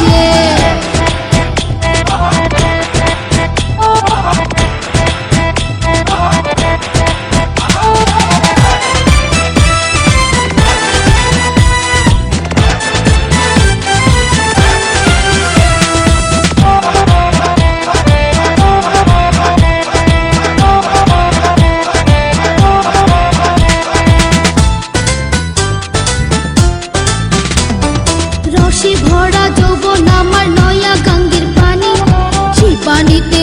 দিয়াছে ni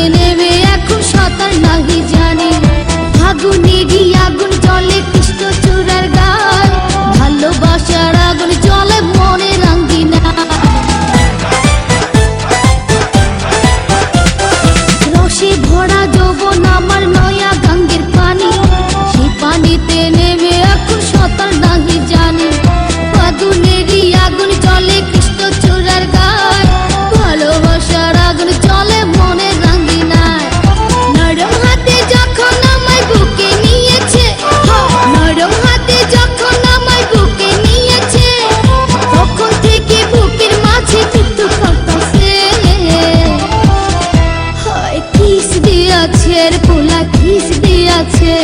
দিয়াছে পোলা কিস দিয়াছে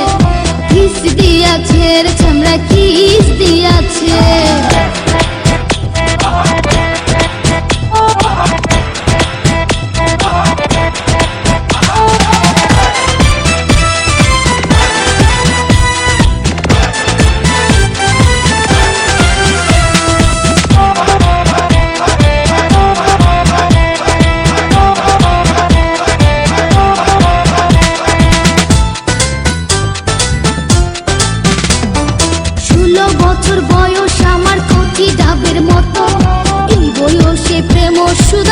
কিস দিয়াছে চামড়া কিস দিয়াছে ষোলো বছর বয়স আমার কচি ডাবের মতো। এই বয়সে প্রেম শুধু